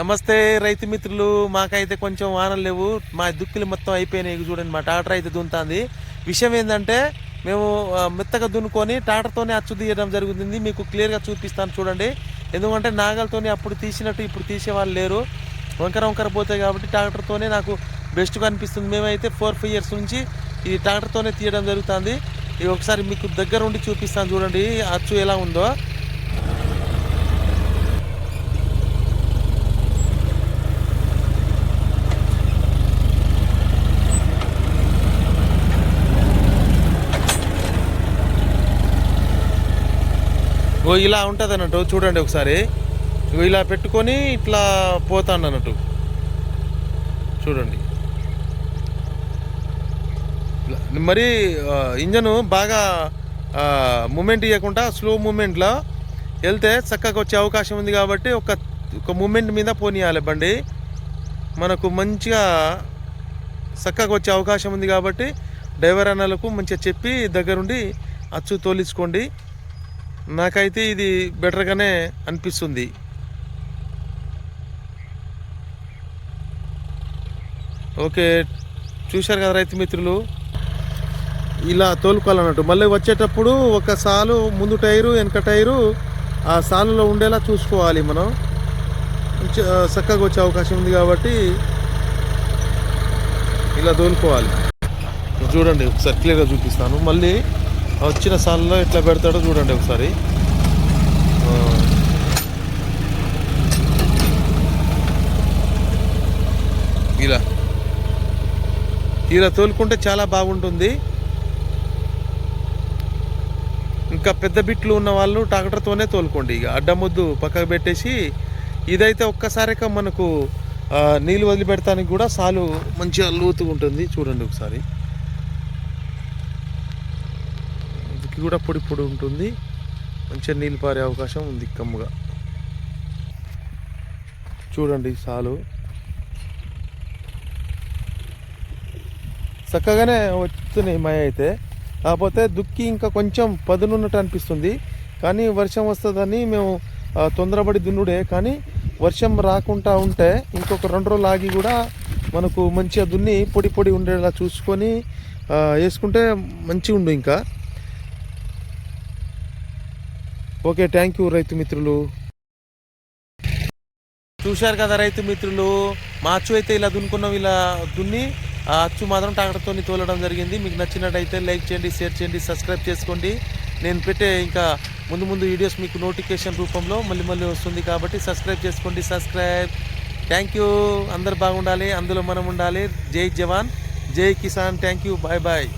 నమస్తే రైతు మిత్రులు మాకైతే కొంచెం వానలు లేవు. మా దుక్కులు మొత్తం అయిపోయినాయి. చూడండి మా ట్రాక్టర్ అయితే దున్నుతుంది. విషయం ఏంటంటే మేము మెత్తగా దున్నుకొని ట్రాక్టర్తోనే అచ్చు తీయడం జరుగుతుంది. మీకు క్లియర్గా చూపిస్తాను చూడండి. ఎందుకంటే నాగలతోనే అప్పుడు తీసినట్టు ఇప్పుడు తీసే వాళ్ళు లేరు. వంకర వంకర పోతాయి కాబట్టి ట్రాక్టర్తోనే నాకు బెస్ట్గా అనిపిస్తుంది మేమైతే ఫోర్ ఫైవ్ ఇయర్స్ నుంచి ఈ ట్రాక్టర్తోనే తీయడం జరుగుతుంది. ఇది ఒకసారి మీకు దగ్గర ఉండి చూపిస్తాను చూడండి అచ్చు ఎలా ఉందో. ఓ ఇలా ఉంటుంది అన్నట్టు. చూడండి ఒకసారి. ఇగో ఇలా పెట్టుకొని ఇట్లా పోతాను అన్నట్టు. చూడండి. మరి ఇంజను బాగా మూమెంట్ ఇవ్వకుండా స్లో మూమెంట్లో వెళ్తే చక్కగా వచ్చే అవకాశం ఉంది కాబట్టి ఒక ఒక మూమెంట్ మీద పోనీయాలి బండి. మనకు మంచిగా చక్కగా వచ్చే అవకాశం ఉంది కాబట్టి డ్రైవర్ అన్నలకు మంచిగా చెప్పి దగ్గరుండి అచ్చు తోలించుకోండి. నాకైతే ఇది బెటర్గానే అనిపిస్తుంది. ఓకే చూశారు కదా రైతు మిత్రులు? ఇలా తోలుకోవాలన్నట్టు. మళ్ళీ వచ్చేటప్పుడు ఒక సాలు ముందు టైరు వెనక టైరు ఆ సాలులో ఉండేలా చూసుకోవాలి మనం. చక్కగా వచ్చే అవకాశం ఉంది కాబట్టి ఇలా తోలుకోవాలి. చూడండి ఒకసారి క్లియర్గా చూపిస్తాను. మళ్ళీ వచ్చిన సాల్లో ఎట్లా పెడతాడో చూడండి ఒకసారి. ఇలా. ఇలా తోలుకుంటే చాలా బాగుంటుంది. ఇంకా పెద్ద బిట్లు ఉన్న వాళ్ళు ట్రాక్టర్తోనే తోలుకోండి ఇక. అడ్డముద్దు పక్కకు పెట్టేసి. ఇదైతే ఒక్కసారిగా మనకు నీళ్ళు వదిలిపెడతానికి కూడా సాలు మంచిగా లోతుగా ఉంటుంది. చూడండి ఒకసారి. ఇది కూడా పొడి పొడి ఉంటుంది. మంచిగా నీళ్ళు పారే అవకాశం ఉంది కమ్ముగా. చూడండి సాలు. చక్కగానే వస్తున్నాయి మయ అయితే. కాకపోతే దుక్కి ఇంకా కొంచెం పదునున్నట్టు అనిపిస్తుంది. కానీ వర్షం వస్తుందని మేము తొందరపడి దున్నుడే. కానీ వర్షం రాకుండా ఉంటే ఇంకొక రెండు రోజులు ఆగి కూడా మనకు మంచిగా దున్ని పొడి పొడి ఉండేలా చూసుకొని వేసుకుంటే మంచిగా ఉండు ఇంకా. ఓకే థ్యాంక్ యూ రైతు మిత్రులు. చూశారు కదా రైతు మిత్రులు మా అచ్చు అయితే ఇలా దున్నుకున్నాం ఇలా దున్ని ఆ అచ్చు మాత్రం ట్రాక్టర్తో తోలడం జరిగింది. మీకు నచ్చినట్టయితే లైక్ చేయండి షేర్ చేయండి సబ్స్క్రైబ్ చేసుకోండి. నేను పెట్టే ఇంకా ముందు ముందు వీడియోస్ మీకు నోటిఫికేషన్ రూపంలో మళ్ళీ మళ్ళీ వస్తుంది కాబట్టి సబ్స్క్రైబ్ చేసుకోండి సబ్స్క్రైబ్. థ్యాంక్ యూ అందరు బాగుండాలి అందులో మనం ఉండాలి. జై జవాన్ జై Kisan. Thank you bye bye